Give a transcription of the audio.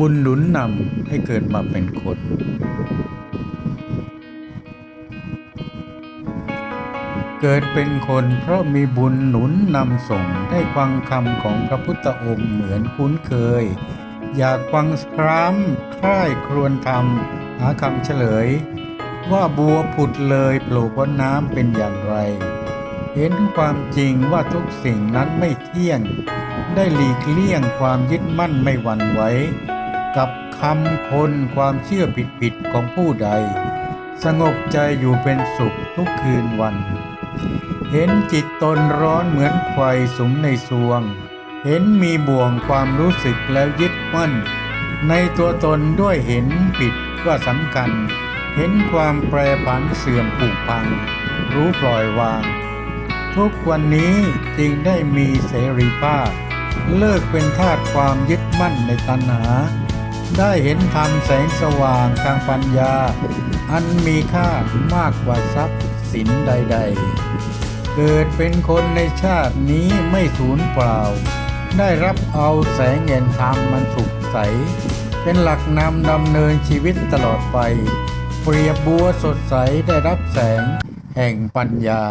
บุญหนุนนำให้เกิดมาเป็นคน เกิดเป็นคนเพราะมีบุญหนุนนำส่งได้ฟังคำของพระพุทธองค์เหมือนคุ้นเคย อยากฟังครามคร่ายครวญธรรมหาคำเฉลย ว่าบัวผุดเลยโผล่พ้นน้ำเป็นอย่างไร เห็นความจริงว่าทุกสิ่งนั้นไม่เที่ยงได้หลีกเลี่ยงความยึดมั่นไม่หวั่นไหว กับคำคนความเชื่อผิดๆของผู้ใด สงบใจอยู่เป็นสุขทุกคืนวัน เห็นจิตตนร้อนเหมือนไฟสุมในสวง เห็นมีบ่วงความรู้สึกแล้วยึดมั่น ในตัวตนด้วยเห็นผิดว่าสำคัญ เห็นความแปรผันเสื่อมผุพัง รู้ปล่อยวาง ทุกวันนี้จึงได้มีเสรีภาพเลิกเป็นทาสความยึดมั่นในตัณหา ได้เห็นธรรมแสงสว่างทางปัญญา อันมีค่ามากกว่าทรัพย์สินใด ๆ เกิดเป็นคนในชาตินี้ไม่สูญเปล่า ได้รับเอาแสงแห่งธรรมมันสุขใส เป็นหลักนำดำเนินชีวิตตลอดไป เปรียบบัวสดใสได้รับแสงแห่งปัญญา